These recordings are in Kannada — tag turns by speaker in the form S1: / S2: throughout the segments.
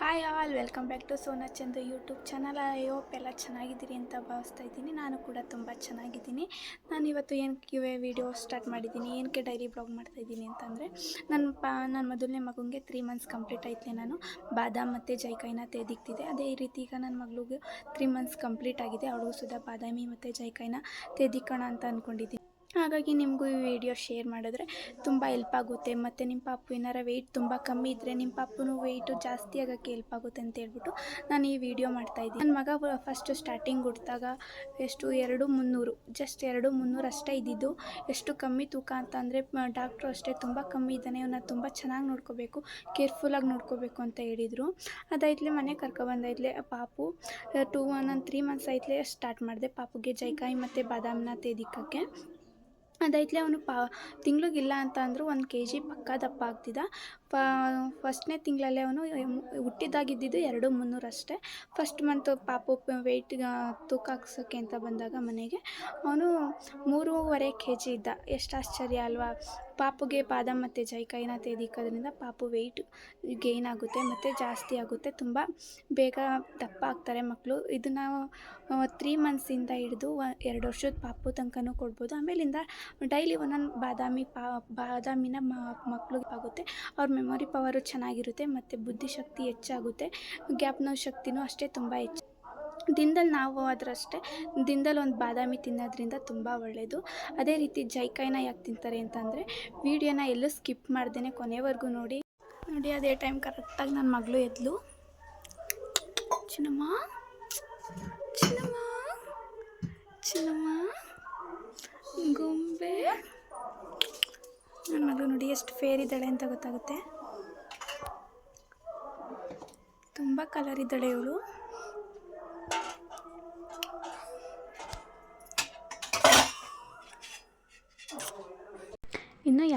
S1: Hi all welcome back to Sona Chandu YouTube channel I hope ಎಲ್ಲ ಚೆನ್ನಾಗಿದ್ದೀರಿ ಅಂತ ಭಾವಿಸ್ತಾ ಇದ್ದೀನಿ. ನಾನು ಕೂಡ ತುಂಬ ಚೆನ್ನಾಗಿದ್ದೀನಿ. ನಾನು ಇವತ್ತು ಏನಕ್ಕೆ ವಿಡಿಯೋ ಸ್ಟಾರ್ಟ್ ಮಾಡಿದ್ದೀನಿ ಏನಕ್ಕೆ ಡೈರಿ ಬ್ಲಾಗ್ ಮಾಡ್ತಾ ಇದ್ದೀನಿ ಅಂತಂದರೆ ನನ್ನ ಪಾ ನನ್ನ ಮೊದಲನೇ ಮಗುಗೆ ತ್ರೀ ಮಂತ್ಸ್ ಕಂಪ್ಲೀಟ್ ಆಯ್ತೆ ನಾನು. ಬಾದಾಮ್ ಮತ್ತು ಜೈಕಾಯಿನ ತೆದಿಕ್ತಿದ್ದೆ. ಅದೇ ರೀತಿ ಈಗ ನನ್ನ ಮಗಳಿಗೆ ತ್ರೀ ಮಂತ್ಸ್ ಕಂಪ್ಲೀಟ್ ಆಗಿದೆ. ಅವಳಿಗೂ ಸುಧಾ ಬಾದಾಮಿ ಮತ್ತು ಜೈಕಾಯಿನ ತೆದಿಕೋಣ ಅಂತ ಅಂದ್ಕೊಂಡಿದ್ದೀನಿ ಹಾಗಾಗಿ ನಿಮಗೂ ಈ ವಿಡಿಯೋ ಶೇರ್ ಮಾಡಿದ್ರೆ ತುಂಬ ಹೆಲ್ಪ್ ಆಗುತ್ತೆ. ಮತ್ತು ನಿಮ್ಮ ಪಾಪು ಏನಾರ ವೆಯ್ಟ್ ತುಂಬ ಕಮ್ಮಿ ಇದ್ದರೆ ನಿಮ್ಮ ಪಾಪುನು ವೆಯ್ಟು ಜಾಸ್ತಿ ಆಗೋಕ್ಕೆ ಹೆಲ್ಪ್ ಆಗುತ್ತೆ ಅಂತ ಹೇಳ್ಬಿಟ್ಟು ನಾನು ಈ ವಿಡಿಯೋ ಮಾಡ್ತಾಯಿದ್ದೀನಿ ನನ್ನ ಮಗ ಫಸ್ಟು ಸ್ಟಾರ್ಟಿಂಗ್ ಹುಡ್ತಾಗ ಎಷ್ಟು? ಎರಡು ಮುನ್ನೂರು. ಜಸ್ಟ್ ಎರಡು ಮುನ್ನೂರು ಅಷ್ಟೇ ಇದ್ದಿದ್ದು. ಎಷ್ಟು ಕಮ್ಮಿ ತೂಕ ಅಂತ ಅಂದರೆ ಡಾಕ್ಟ್ರು ಅಷ್ಟೇ ತುಂಬ ಕಮ್ಮಿ ಇದ್ದಾನೆ ಇವನ್ನ ತುಂಬ ಚೆನ್ನಾಗಿ ನೋಡ್ಕೋಬೇಕು ಕೇರ್ಫುಲ್ಲಾಗಿ ನೋಡ್ಕೋಬೇಕು ಅಂತ ಹೇಳಿದರು. ಅದಾಯ್ತಲೆ ಮನೆ ಕರ್ಕೊಬಂದೈತ್ಲೆ ಪಾಪು. ಟೂ ನಾನು ತ್ರೀ ಮಂತ್ಸ್ ಆಯ್ತಲೆ ಸ್ಟಾರ್ಟ್ ಮಾಡಿದೆ ಪಾಪುಗೆ ಜೈಕಾಯಿ ಮತ್ತು ಬಾದಾಮಿನ ತೆದಿಕ್ಕಕ್ಕೆ. ಅದಾಯ್ತಲೆ ಅವನು ಪಾ ತಿಂಗ್ಳಿಗಿಲ್ಲ ಅಂತ ಅಂದರೂ ಒಂದು ಕೆ ಜಿ ಪಕ್ಕ ದಪ್ಪ ಆಗ್ತಿದ್ದ ಫಸ್ಟ್ನೇ ತಿಂಗಳಲ್ಲೇ ಅವನು ಹುಟ್ಟಿದಾಗಿದ್ದಿದ್ದು ಎರಡು ಮುನ್ನೂರು ಅಷ್ಟೇ. ಫಸ್ಟ್ ಮಂತ್ ಪಾಪ ವೆಯ್ಟ್ ತೂಕ ಹಾಕ್ಸೋಕ್ಕೆ ಅಂತ ಬಂದಾಗ ಮನೆಗೆ, ಅವನು ಮೂರುವರೆ ಕೆ ಜಿ ಇದ್ದ. ಎಷ್ಟು ಆಶ್ಚರ್ಯ ಅಲ್ವಾ? ಪಾಪುಗೆ ಬಾದಾಮ್ ಮತ್ತು ಜೈಕಾಯಿನ ತೆಗೆದಿಕ್ಕೋದ್ರಿಂದ ಪಾಪು ವೆಯ್ಟ್ ಗೇನ್ ಆಗುತ್ತೆ ಮತ್ತು ಜಾಸ್ತಿ ಆಗುತ್ತೆ. ತುಂಬ ಬೇಗ ದಪ್ಪ ಆಗ್ತಾರೆ ಮಕ್ಕಳು ಇದನ್ನು ತ್ರೀ ಮಂತ್ಸಿಂದ ಹಿಡಿದು ಎರಡು ವರ್ಷದ ಪಾಪು ತನಕನೂ ಕೊಡ್ಬೋದು. ಆಮೇಲಿಂದ ಡೈಲಿ ಒಂದೊಂದು ಬಾದಾಮಿ ಪಾ, ಬಾದಾಮಿನ ಮಕ್ಳಿಗೆ ಆಗುತ್ತೆ. ಅವ್ರ ಮೆಮೊರಿ ಪವರು ಚೆನ್ನಾಗಿರುತ್ತೆ ಮತ್ತು ಬುದ್ಧಿಶಕ್ತಿ ಹೆಚ್ಚಾಗುತ್ತೆ. ಗ್ಯಾಪ್ನೋ ಶಕ್ತಿನೂ ಅಷ್ಟೇ ತುಂಬ ಹೆಚ್ಚು ದಿನದಲ್ಲಿ ನಾವು ಅದರಷ್ಟೇ ದಿನದಲ್ಲಿ ಒಂದು ಬಾದಾಮಿ ತಿನ್ನೋದ್ರಿಂದ ತುಂಬ ಒಳ್ಳೆಯದು ಅದೇ ರೀತಿ ಜೈಕಾಯಿನ ಯಾಕೆ ತಿಂತಾರೆ ಅಂತಂದರೆ ವೀಡಿಯೋನ ಎಲ್ಲೂ ಸ್ಕಿಪ್ ಮಾಡ್ದೇ ಕೊನೆವರೆಗೂ ನೋಡಿ. ನೋಡಿ, ಅದೇ ಟೈಮ್ ಕರೆಕ್ಟಾಗಿ ನನ್ನ ಮಗಳು ಎದ್ಲು. ಚಿನ್ನಮ್ಮ ಚಿನ್ನಮ್ಮ ಚಿನ್ನಮ್ಮ, ಗೊಂಬೆ. ನನ್ನ ಮಗಳು ನೋಡಿ ಎಷ್ಟು ಫೇರ್ ಇದ್ದಾಳೆ ಅಂತ ಗೊತ್ತಾಗುತ್ತೆ. ತುಂಬ ಕಲರ್ ಇದ್ದಾಳೆ ಇವಳು.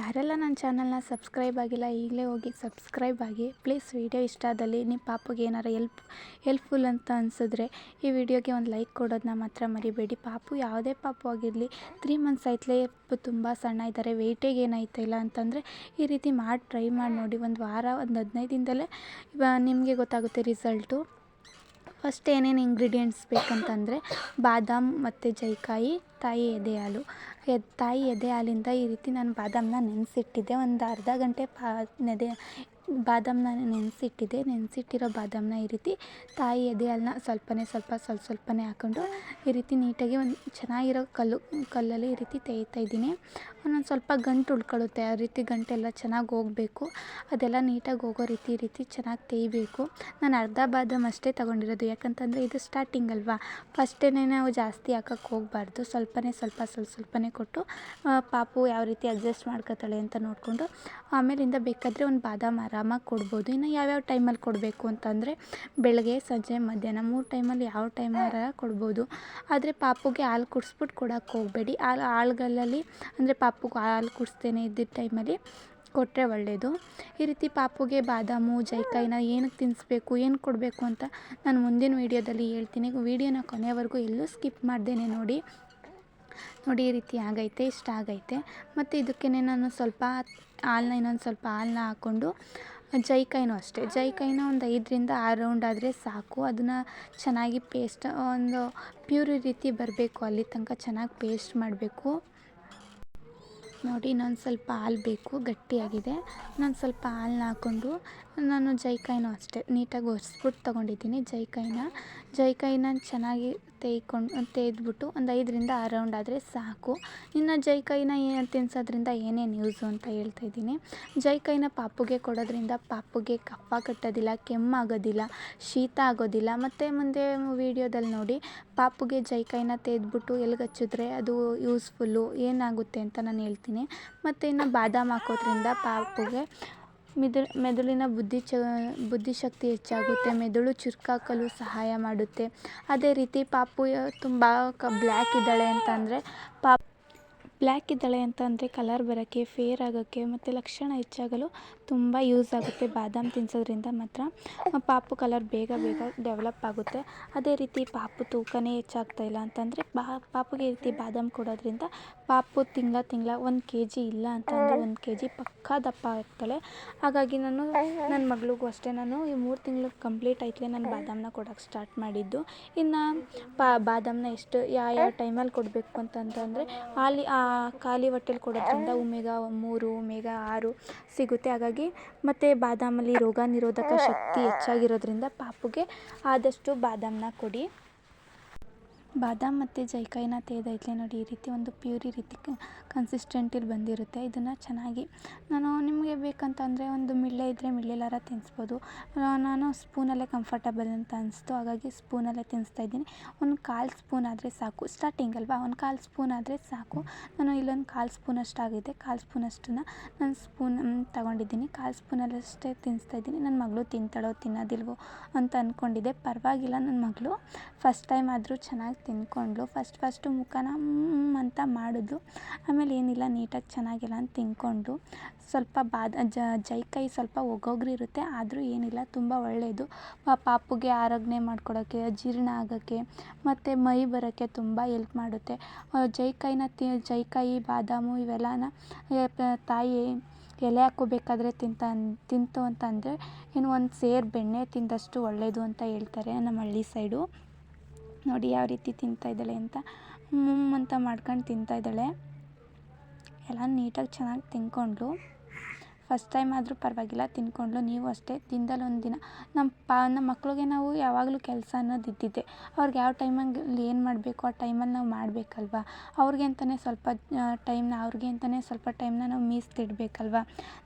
S1: ಯಾರೆಲ್ಲ ನನ್ನ ಚಾನಲ್ನ ಸಬ್ಸ್ಕ್ರೈಬ್ ಆಗಿಲ್ಲ, ಈಗಲೇ ಹೋಗಿ ಸಬ್ಸ್ಕ್ರೈಬ್ ಆಗಿ. ಪ್ಲೀಸ್ ವಿಡಿಯೋ ಇಷ್ಟ ಆದಲ್ಲಿ ನಿಮ್ಮ ಪಾಪುಗೆ ಏನಾರು ಎಲ್ಪ್ ಹೆಲ್ಪ್ಫುಲ್ ಅಂತ ಅನಿಸಿದ್ರೆ ಈ ವಿಡಿಯೋಗೆ ಒಂದು ಲೈಕ್ ಕೊಡೋದನ್ನ ಮಾತ್ರ ಮರಿಬೇಡಿ. ಪಾಪು ಯಾವುದೇ ಪಾಪು ಆಗಿರಲಿ ತ್ರೀ ಮಂತ್ಸ್ ಆಯ್ತಲೇ ತುಂಬ ಸಣ್ಣ ಇದ್ದಾರೆ ವೆಯ್ಟೇಗೆ ಏನಾಯ್ತಾ ಇಲ್ಲ ಅಂತಂದರೆ ಈ ರೀತಿ ಮಾಡಿ ಟ್ರೈ ಮಾಡಿ ನೋಡಿ. ಒಂದು ವಾರ, ಒಂದು ಹದಿನೈದು ದಿನದಲ್ಲೇ ನಿಮಗೆ ಗೊತ್ತಾಗುತ್ತೆ ರಿಸಲ್ಟು. ಫಸ್ಟ್ ಏನೇನು ಇಂಗ್ರೀಡಿಯೆಂಟ್ಸ್ ಬೇಕಂತಂದರೆ ಬಾದಾಮ್ ಮತ್ತು ಜೈಕಾಯಿ, ತಾಯಿ ಎದೆ ಹಾಲು ಎದ್ ತಾಯಿ ಎದೆ ಹಾಲಿಂದ ಈ ರೀತಿ ನಾನು ಬಾದಾಮನ್ನ ನೆನೆಸಿಟ್ಟಿದ್ದೆ. ಒಂದು ಅರ್ಧ ಗಂಟೆ ಪಾ ನೆದೆ ಬಾದಾಮನ್ನ ನೆನೆಸಿಟ್ಟಿದ್ದೆ ನೆನೆಸಿಟ್ಟಿರೋ ಬಾದಾಮನ್ನ ಈ ರೀತಿ ತಾಯಿ ಎದೆ ಸ್ವಲ್ಪನೇ ಸ್ವಲ್ಪ ಸ್ವಲ್ಪ, ಸ್ವಲ್ಪನೇ ಹಾಕ್ಕೊಂಡು ಈ ರೀತಿ ನೀಟಾಗಿ ಒಂದು ಚೆನ್ನಾಗಿರೋ ಕಲ್ಲು, ಕಲ್ಲಲ್ಲಿ ಈ ರೀತಿ ತೆಗಿತಾ ಇದ್ದೀನಿ. ಒಂದೊಂದು ಸ್ವಲ್ಪ ಗಂಟು ಉಳ್ಕೊಳ್ಳುತ್ತೆ. ಆ ರೀತಿ ಗಂಟೆಲ್ಲ ಚೆನ್ನಾಗಿ ಹೋಗಬೇಕು. ಅದೆಲ್ಲ ನೀಟಾಗಿ ಹೋಗೋ ರೀತಿ, ಈ ರೀತಿ ಚೆನ್ನಾಗಿ ತೇಯಬೇಕು. ನಾನು ಅರ್ಧ ಬಾದಾಮ್ ಅಷ್ಟೇ ತೊಗೊಂಡಿರೋದು. ಯಾಕಂತಂದರೆ ಇದು ಸ್ಟಾರ್ಟಿಂಗ್ ಅಲ್ವಾ? ಫಸ್ಟೇ ನಾವು ಜಾಸ್ತಿ ಹಾಕಕ್ಕೆ ಹೋಗಬಾರ್ದು. ಸ್ವಲ್ಪನೇ ಸ್ವಲ್ಪ ಸ್ವಲ್ಪ, ಸ್ವಲ್ಪನೇ ಕೊಟ್ಟು ಪಾಪು ಯಾವ ರೀತಿ ಅಡ್ಜಸ್ಟ್ ಮಾಡ್ಕೋತಾಳೆ ಅಂತ ನೋಡಿಕೊಂಡು ಆಮೇಲಿಂದ ಬೇಕಾದರೆ ಒಂದು ಬಾದಾಮ್ ಆರಾಮಾಗಿ ಕೊಡ್ಬೋದು. ಇನ್ನು ಯಾವ್ಯಾವ ಟೈಮಲ್ಲಿ ಕೊಡಬೇಕು ಅಂತಂದರೆ ಬೆಳಗ್ಗೆ, ಸಂಜೆ, ಮಧ್ಯಾಹ್ನ ಮೂರು ಟೈಮಲ್ಲಿ ಯಾವ ಟೈಮರ ಕೊಡ್ಬೋದು. ಆದರೆ ಪಾಪುಗೆ ಹಾಲು ಕುಡಿಸ್ಬಿಟ್ಟು ಕೊಡೋಕ್ಕೆ ಹೋಗಬೇಡಿ. ಹಾಲು ಹಾಳುಗಳಲ್ಲಿ ಅಂದರೆ ಪಾಪುಗೆ ಹಾಲು ಕುಡಿಸ್ತೇನೆ ಇದ್ದಿದ್ದ ಟೈಮಲ್ಲಿ ಕೊಟ್ಟರೆ ಒಳ್ಳೆಯದು ಈ ರೀತಿ ಪಾಪುಗೆ ಬಾದಾಮು ಜೈಕಾಯಿನ ಏನಕ್ಕೆ ತಿನ್ನಿಸ್ಬೇಕು ಏನು ಕೊಡಬೇಕು ಅಂತ ನಾನು ಮುಂದಿನ ವೀಡಿಯೋದಲ್ಲಿ ಹೇಳ್ತೀನಿ. ವೀಡಿಯೋನ ಕೊನೆಯವರೆಗೂ ಎಲ್ಲೂ ಸ್ಕಿಪ್ ಮಾಡ್ದೇನೆ ನೋಡಿ. ನೋಡಿ ಈ ರೀತಿ ಆಗೈತೆ, ಇಷ್ಟ ಆಗೈತೆ. ಮತ್ತು ಇದಕ್ಕೆ ನಾನು ಸ್ವಲ್ಪ ಹಾಲನ್ನ, ಇನ್ನೊಂದು ಸ್ವಲ್ಪ ಹಾಲನ್ನ ಹಾಕ್ಕೊಂಡು, ಜೈಕಾಯಿನೂ ಅಷ್ಟೇ. ಜೈಕಾಯಿನ ಒಂದು ಐದರಿಂದ ಆರು ರೌಂಡ್ ಆದರೆ ಸಾಕು. ಅದನ್ನು ಚೆನ್ನಾಗಿ ಪೇಸ್ಟ್ ಒಂದು ಪ್ಯೂರಿ ರೀತಿ ಬರಬೇಕು ಅಲ್ಲಿ ತನಕ, ಚೆನ್ನಾಗಿ ಪೇಸ್ಟ್ ಮಾಡಬೇಕು. ನೋಡಿ, ಇನ್ನೊಂದು ಸ್ವಲ್ಪ ಹಾಲು ಬೇಕು, ಗಟ್ಟಿಯಾಗಿದೆ. ಇನ್ನೊಂದು ಸ್ವಲ್ಪ ಹಾಲನ್ನ ಹಾಕ್ಕೊಂಡು ನಾನು ಜೈಕಾಯಿನೂ ಅಷ್ಟೇ, ನೀಟಾಗಿ ಒರೆಸ್ಬಿಟ್ಟು ತೊಗೊಂಡಿದ್ದೀನಿ ಜೈಕಾಯಿನ. ಜೈಕಾಯಿನ ಚೆನ್ನಾಗಿ ತೇಯ್ಕೊಂಡು, ತೇಯ್ದ್ಬಿಟ್ಟು ಒಂದು ಐದರಿಂದ ಆರು ರೌಂಡ್ ಆದರೆ ಸಾಕು. ಇನ್ನು ಜೈಕಾಯಿನ ಏನು ತಿನ್ನಿಸೋದ್ರಿಂದ ಏನೇನು ಯೂಸು ಅಂತ ಹೇಳ್ತಾ ಇದ್ದೀನಿ. ಜೈಕಾಯಿನ ಪಾಪುಗೆ ಕೊಡೋದ್ರಿಂದ ಪಾಪುಗೆ ಕಫ ಕಟ್ಟೋದಿಲ್ಲ, ಕೆಮ್ಮಾಗೋದಿಲ್ಲ, ಶೀತ ಆಗೋದಿಲ್ಲ. ಮತ್ತು ಮುಂದೆ ವೀಡಿಯೋದಲ್ಲಿ ನೋಡಿ, ಪಾಪುಗೆ ಜೈಕಾಯಿನ ತೆಗೆದ್ಬಿಟ್ಟು ಎಲ್ಲಿಗೆ ಹಚ್ಚಿದ್ರೆ ಅದು ಯೂಸ್ಫುಲ್ಲು ಏನಾಗುತ್ತೆ ಅಂತ ನಾನು ಹೇಳ್ತೀನಿ. ಮತ್ತು ಇನ್ನು ಬಾದಾಮ್ ಹಾಕೋದ್ರಿಂದ ಪಾಪುಗೆ ಮಿದು ಮೆದುಳಿನ ಬುದ್ಧಿ ಚ ಬುದ್ಧಿಶಕ್ತಿ ಹೆಚ್ಚಾಗುತ್ತೆ. ಮೆದುಳು ಚುರುಕಾಕಲು ಸಹಾಯ ಮಾಡುತ್ತೆ. ಅದೇ ರೀತಿ ಪಾಪು ತುಂಬ ಕ, ಬ್ಲ್ಯಾಕ್ ಇದ್ದಾಳೆ ಅಂತಂದರೆ ಪಾಪ ಬ್ಲ್ಯಾಕ್ ಇದ್ದಾಳೆ ಅಂತ ಅಂದರೆ ಕಲರ್ ಬರೋಕ್ಕೆ, ಫೇರ್ ಆಗೋಕ್ಕೆ ಮತ್ತು ಲಕ್ಷಣ ಹೆಚ್ಚಾಗಲು ತುಂಬ ಯೂಸ್ ಆಗುತ್ತೆ ಬಾದಾಮ್ ತಿನ್ನಿಸೋದ್ರಿಂದ ಮಾತ್ರ. ಪಾಪು ಕಲರ್ ಬೇಗ ಬೇಗ ಡೆವಲಪ್ ಆಗುತ್ತೆ. ಅದೇ ರೀತಿ ಪಾಪು ತೂಕನೇ ಹೆಚ್ಚಾಗ್ತಾ ಇಲ್ಲ ಅಂತಂದರೆ ಬಾ, ಪಾಪುಗೆ ಈ ರೀತಿ ಬಾದಾಮ್ ಕೊಡೋದ್ರಿಂದ ಪಾಪು ತಿಂಗಳ ತಿಂಗಳ ಒಂದು ಕೆ ಜಿ ಇಲ್ಲ ಅಂತಂದರೆ ಒಂದು ಕೆ ಜಿ ಪಕ್ಕಾ ದಪ್ಪ ಆಗ್ತಾಳೆ. ಹಾಗಾಗಿ ನಾನು ನನ್ನ ಮಗಳಿಗೂ ಅಷ್ಟೇ ನಾನು ಈ ಮೂರು ತಿಂಗಳು ಕಂಪ್ಲೀಟ್ ಆಯ್ತಲೇ ನಾನು ಬಾದಾಮನ್ನ ಕೊಡೋಕ್ಕೆ ಸ್ಟಾರ್ಟ್ ಮಾಡಿದ್ದು. ಇನ್ನು ಪಾ ಬಾದಾಮನ್ನ ಎಷ್ಟು ಯಾವ ಯಾವ ಟೈಮಲ್ಲಿ ಕೊಡಬೇಕು ಅಂತಂತಂದರೆ ಖಾಲಿ ಖಾಲಿ ಹೊಟ್ಟೆಲಿ ಕೊಡೋದ್ರಿಂದ ಒಮೆಗಾ ಮೂರು, ಒಮೆಗಾ ಆರು ಸಿಗುತ್ತೆ. ಹಾಗಾಗಿ ಮತ್ತು ಬಾದಾಮಲ್ಲಿ ರೋಗ ನಿರೋಧಕ ಶಕ್ತಿ ಹೆಚ್ಚಾಗಿರೋದ್ರಿಂದ ಪಾಪುಗೆ ಆದಷ್ಟು ಬಾದಾಮನ್ನ ಕೊಡಿ. ಬಾದಾಮ್ ಮತ್ತು ಜೈಕಾಯಿನ ತೆಗೆದೈತೆ ನೋಡಿ, ಈ ರೀತಿ ಒಂದು ಪ್ಯೂರಿ ರೀತಿ ಕನ್ಸಿಸ್ಟೆಂಟಿಲಿ ಬಂದಿರುತ್ತೆ. ಇದನ್ನು ಚೆನ್ನಾಗಿ ನಾನು ನಿಮಗೆ ಬೇಕಂತಂದರೆ ಒಂದು ಮಿಳ್ಳೆ ಇದ್ದರೆ ಮಿಳ್ಳೆಲಾರ ತಿನ್ನಿಸ್ಬೋದು ನಾನು ಸ್ಪೂನಲ್ಲೇ ಕಂಫರ್ಟಬಲ್ ಅಂತ ಅನ್ನಿಸ್ತು ಹಾಗಾಗಿ ಸ್ಪೂನಲ್ಲೇ ತಿನ್ನಿಸ್ತಾ ಇದ್ದೀನಿ. ಒಂದು ಕಾಲು ಸ್ಪೂನ್ ಆದರೆ ಸಾಕು. ಸ್ಟಾರ್ಟಿಂಗ್ ಅಲ್ವಾ? ಒಂದು ಕಾಲು ಸ್ಪೂನ್ ಆದರೆ ಸಾಕು. ನಾನು ಇಲ್ಲೊಂದು ಕಾಲು ಸ್ಪೂನಷ್ಟು ಆಗಿದೆ. ಕಾಲು ಸ್ಪೂನಷ್ಟನ್ನು ನಾನು ಸ್ಪೂನ್ ತಗೊಂಡಿದ್ದೀನಿ. ಕಾಲು ಸ್ಪೂನಲ್ಲಷ್ಟೇ ತಿನ್ನಿಸ್ತಾ ಇದ್ದೀನಿ. ನನ್ನ ಮಗಳು ತಿಂತಾಳೋ, ತಿನ್ನೋದಿಲ್ವೋ ಅಂತ ಅಂದ್ಕೊಂಡಿದ್ದೆ ಪರವಾಗಿಲ್ಲ ನನ್ನ ಮಗಳು. ಫಸ್ಟ್ ಟೈಮ್ ಆದರೂ ಚೆನ್ನಾಗಿ ತಿಂದ್ಕೊಂಡ್ಳು ಫಸ್ಟ್ ಫಸ್ಟು ಮುಖನ ಅಂತ ಮಾಡಿದ್ಲು ಆಮೇಲೆ ಏನಿಲ್ಲ, ನೀಟಾಗಿ ಚೆನ್ನಾಗಿಲ್ಲ ಅಂತ ತಿಂದ್ಕೊಂಡ್ಳು ಸ್ವಲ್ಪ ಬಾದ ಜೈಕಾಯಿ ಸ್ವಲ್ಪ ಒಗ್ಗೊಗ್ರಿರುತ್ತೆ ಆದರೂ ಏನಿಲ್ಲ, ತುಂಬ ಒಳ್ಳೆಯದು ಪಾಪುಗೆ ಆರೋಗ್ಯ ಮಾಡ್ಕೊಡೋಕ್ಕೆ ಜೀರ್ಣ ಆಗೋಕ್ಕೆ, ಮತ್ತು ಮೈ ಬರೋಕ್ಕೆ ತುಂಬ ಎಲ್ಪ್ ಮಾಡುತ್ತೆ. ಜೈಕಾಯಿನ ತಿ ಜೈಕಾಯಿ ಬಾದಾಮು ಇವೆಲ್ಲನ ತಾಯಿ ಎಲೆ ಹಾಕೋಬೇಕಾದ್ರೆ ತಿಂತ, ತಿಂತು ಅಂತಂದರೆ ಏನು ಒಂದು ಸೇರು ಬೆಣ್ಣೆ ತಿಂದಷ್ಟು ಒಳ್ಳೆಯದು ಅಂತ ಹೇಳ್ತಾರೆ ನಮ್ಮ ಹಳ್ಳಿ ಸೈಡು. ನೋಡಿ ಯಾವ ರೀತಿ ತಿಂತಾ ಇದ್ದಾಳೆ ಅಂತ. ಮುಮ್ ಅಂತ ಮಾಡ್ಕೊಂಡು ತಿಂತಾಯಿದ್ದಾಳೆ ಎಲ್ಲ ನೀಟಾಗಿ ಚೆನ್ನಾಗಿ ತಿಂದ್ಕೊಂಡ್ಳು. ಫಸ್ಟ್ ಟೈಮ್ ಆದರೂ ಪರವಾಗಿಲ್ಲ ತಿನ್ಕೊಂಡ್ಲು ನೀವು ಅಷ್ಟೇ ದಿನದಲ್ಲಿ ಒಂದು ದಿನ ನಮ್ಮ ಪಾ ನಮ್ಮ ಮಕ್ಳಿಗೆ ನಾವು ಯಾವಾಗಲೂ ಕೆಲಸ ಅನ್ನೋದು ಇದ್ದಿದ್ದೆ. ಅವ್ರಿಗೆ ಯಾವ ಟೈಮಲ್ಲಿ ಏನು ಮಾಡಬೇಕು, ಆ ಟೈಮಲ್ಲಿ ನಾವು ಮಾಡಬೇಕಲ್ವ? ಅವ್ರಿಗೆ ಅಂತಲೇ ಸ್ವಲ್ಪ ಟೈಮ್ನ ಅವ್ರಿಗೆ ಅಂತಲೇ ಸ್ವಲ್ಪ ಟೈಮ್ನ ನಾವು ಮೀಸಲಿಡ್ಬೇಕಲ್ವ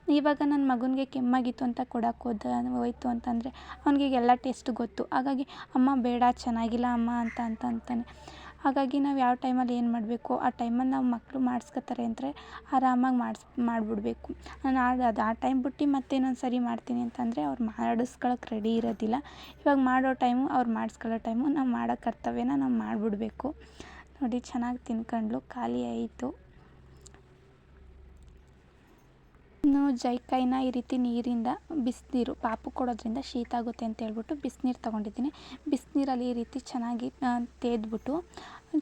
S1: ಇವಾಗ ನನ್ನ ಮಗನಿಗೆ ಕೆಮ್ಮಾಗಿತ್ತು ಅಂತ ಕೊಡಕ್ಕೆ ಹೋದ, ಹೋಯ್ತು ಅಂತಂದರೆ ಅವ್ನಿಗೆ ಎಲ್ಲ ಟೇಸ್ಟ್ ಗೊತ್ತು. ಹಾಗಾಗಿ, ಅಮ್ಮ, ಬೇಡ, ಚೆನ್ನಾಗಿಲ್ಲ, ಅಮ್ಮ, ಅಂತ ಅಂತ, ಅಂತಾನೆ. ಹಾಗಾಗಿ ನಾವು ಯಾವ ಟೈಮಲ್ಲಿ ಏನು ಮಾಡಬೇಕು, ಆ ಟೈಮಲ್ಲಿ ನಾವು ಮಕ್ಕಳು ಮಾಡ್ಸ್ಕೊತಾರೆ ಅಂದರೆ ಆರಾಮಾಗಿ ಮಾಡಿಸ್, ಮಾಡಿಬಿಡ್ಬೇಕು. ನಾನು ಆಗ ಅದು ಆ ಟೈಮ್ ಬಿಟ್ಟು ಮತ್ತೆ ಇನ್ನೊಂದು ಸರಿ ಮಾಡ್ತೀನಿ ಅಂತಂದರೆ ಅವ್ರು ಮಾಡಿಸ್ಕೊಳಕ್ಕೆ ರೆಡಿ ಇರೋದಿಲ್ಲ. ಇವಾಗ ಮಾಡೋ ಟೈಮು ಅವ್ರು ಮಾಡಿಸ್ಕೊಳ್ಳೋ ಟೈಮು ನಾವು ಮಾಡೋ ಕರ್ತವ್ಯನ ನಾವು ಮಾಡಿಬಿಡ್ಬೇಕು. ನೋಡಿ ಚೆನ್ನಾಗಿ ತಿನ್ಕೊಂಡ್ಳು ಖಾಲಿ ಆಯಿತು. ಇನ್ನು ಜೈಕಾಯಿನ ಈ ರೀತಿ ನೀರಿಂದ ಬಿಸಿನೀರು, ಪಾಪು ಕೊಡೋದ್ರಿಂದ ಶೀತ ಆಗುತ್ತೆ ಅಂತ ಹೇಳ್ಬಿಟ್ಟು ಬಿಸಿನೀರು ತೊಗೊಂಡಿದ್ದೀನಿ. ಬಿಸಿನೀರಲ್ಲಿ ಈ ರೀತಿ ಚೆನ್ನಾಗಿ ತೇದ್ಬಿಟ್ಟು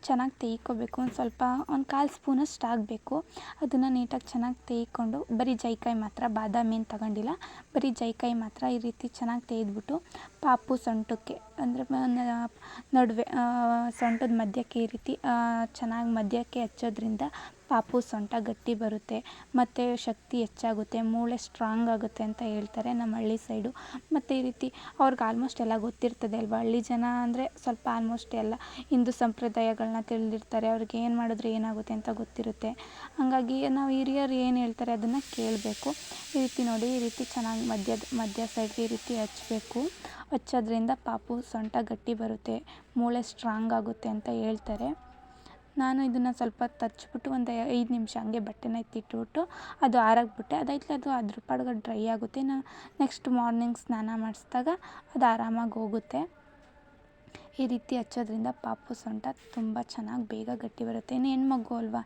S1: ಚೆನ್ನಾಗಿ ತೇಯ್ಕೋಬೇಕು. ಒಂದು ಸ್ವಲ್ಪ, ಒಂದು ಕಾಲು ಸ್ಪೂನಷ್ಟು ಆಗಬೇಕು ಅದನ್ನು ನೀಟಾಗಿ ಚೆನ್ನಾಗಿ ತೇಯ್ಕೊಂಡು, ಬರೀ ಜೈಕಾಯಿ ಮಾತ್ರ, ಬಾದಾಮಿ ಏನು ತಗೊಂಡಿಲ್ಲ, ಬರೀ ಜೈಕಾಯಿ ಮಾತ್ರ ಈ ರೀತಿ ಚೆನ್ನಾಗಿ ತೇಯ್ದ್ಬಿಟ್ಟು ಪಾಪು ಸೊಂಟಕ್ಕೆ, ಅಂದರೆ ನಡುವೆ ಸೊಂಟದ ಮಧ್ಯಕ್ಕೆ ಈ ರೀತಿ ಚೆನ್ನಾಗಿ ಮಧ್ಯಕ್ಕೆ ಹಚ್ಚೋದ್ರಿಂದ ಪಾಪು ಸೊಂಟ ಗಟ್ಟಿ ಬರುತ್ತೆ, ಮತ್ತು ಶಕ್ತಿ ಹೆಚ್ಚಾಗುತ್ತೆ, ಮೂಳೆ ಸ್ಟ್ರಾಂಗ್ ಆಗುತ್ತೆ ಅಂತ ಹೇಳ್ತಾರೆ ನಮ್ಮ ಹಳ್ಳಿ ಸೈಡು ಮತ್ತು ಈ ರೀತಿ ಅವ್ರಿಗೆ ಆಲ್ಮೋಸ್ಟ್ ಎಲ್ಲ ಗೊತ್ತಿರ್ತದೆ ಅಲ್ವಾ? ಹಳ್ಳಿ ಜನ ಅಂದರೆ ಸ್ವಲ್ಪ ಆಲ್ಮೋಸ್ಟ್ ಎಲ್ಲ ಹಿಂದೂ ಸಂಪ್ರದಾಯಗಳನ್ನ ತಿಳಿದಿರ್ತಾರೆ, ಅವ್ರಿಗೆ ಏನು ಮಾಡಿದ್ರೆ ಏನಾಗುತ್ತೆ ಅಂತ ಗೊತ್ತಿರುತ್ತೆ. ಹಾಗಾಗಿ ನಾವು ಹಿರಿಯರು ಏನು ಹೇಳ್ತಾರೆ ಅದನ್ನು ಕೇಳಬೇಕು. ಈ ರೀತಿ ನೋಡಿ, ಈ ರೀತಿ ಚೆನ್ನಾಗಿ ಮಧ್ಯದ ಮಧ್ಯ ಸೈಡ್ಗೆ ಈ ರೀತಿ ಹಚ್ಚಬೇಕು ಹಚ್ಚೋದ್ರಿಂದ ಪಾಪು ಸೊಂಟ ಗಟ್ಟಿ ಬರುತ್ತೆ, ಮೂಳೆ ಸ್ಟ್ರಾಂಗ್ ಆಗುತ್ತೆ ಅಂತ ಹೇಳ್ತಾರೆ. ನಾನು ಇದನ್ನು ಸ್ವಲ್ಪ ತಚ್ಬಿಟ್ಟು ಒಂದು ಐದು ನಿಮಿಷ ಹಂಗೆ ಬಟ್ಟೆನ ಎತ್ತಿಟ್ಬಿಟ್ಟು ಅದು ಆರಾಕ್ಬಿಟ್ಟೆ ಅದಾಯ್ತು ಅದು ಅದ್ರ ಪಾಡ್ಗೆ ಡ್ರೈ ಆಗುತ್ತೆ. ನಾ ನೆಕ್ಸ್ಟ್ ಮಾರ್ನಿಂಗ್ ಸ್ನಾನ ಮಾಡಿಸ್ದಾಗ ಅದು ಆರಾಮಾಗಿ ಹೋಗುತ್ತೆ. ಈ ರೀತಿ ಹಚ್ಚೋದ್ರಿಂದ ಪಾಪು ಸೊಂಟ ತುಂಬ ಚೆನ್ನಾಗಿ ಬೇಗ ಗಟ್ಟಿ ಬರುತ್ತೆ. ಇನ್ನು ಹೆಣ್ಮಗು ಅಲ್ವಾ,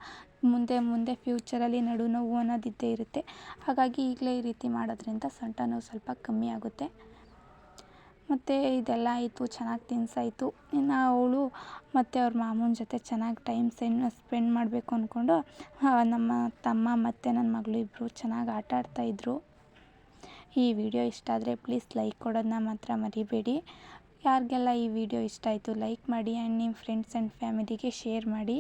S1: ಮುಂದೆ ಮುಂದೆ ಫ್ಯೂಚರಲ್ಲಿ ನಡು ನೋವು ಅನ್ನೋದಿದ್ದೇ ಇರುತ್ತೆ. ಹಾಗಾಗಿ ಈಗಲೇ ಈ ರೀತಿ ಮಾಡೋದ್ರಿಂದ ಸೊಂಟ ನೋವು ಸ್ವಲ್ಪ ಕಮ್ಮಿ ಆಗುತ್ತೆ. ಮತ್ತು ಇದೆಲ್ಲ ಆಯಿತು, ಚೆನ್ನಾಗಿ ತಿನ್ಸಾಯಿತು. ಇನ್ನು ಅವಳು ಮತ್ತು ಅವ್ರ ಮಾಮನ ಜೊತೆ ಚೆನ್ನಾಗಿ ಟೈಮ್ ಸೆನ್ ಸ್ಪೆಂಡ್ ಮಾಡಬೇಕು ಅಂದ್ಕೊಂಡು ನಮ್ಮ ತಮ್ಮ ಮತ್ತು ನನ್ನ ಮಗಳು ಇಬ್ಬರು ಚೆನ್ನಾಗಿ ಆಟ ಆಡ್ತಾಯಿದ್ರು ಈ ವಿಡಿಯೋ ಇಷ್ಟ ಆದರೆ ಪ್ಲೀಸ್ ಲೈಕ್ ಕೊಡೋದನ್ನ ಮಾತ್ರ ಮರಿಬೇಡಿ. ಯಾರಿಗೆಲ್ಲ ಈ ವಿಡಿಯೋ ಇಷ್ಟ ಆಯಿತು ಲೈಕ್ ಮಾಡಿ ಆ್ಯಂಡ್ ನಿಮ್ಮ ಫ್ರೆಂಡ್ಸ್ ಆ್ಯಂಡ್ ಫ್ಯಾಮಿಲಿಗೆ ಶೇರ್ ಮಾಡಿ.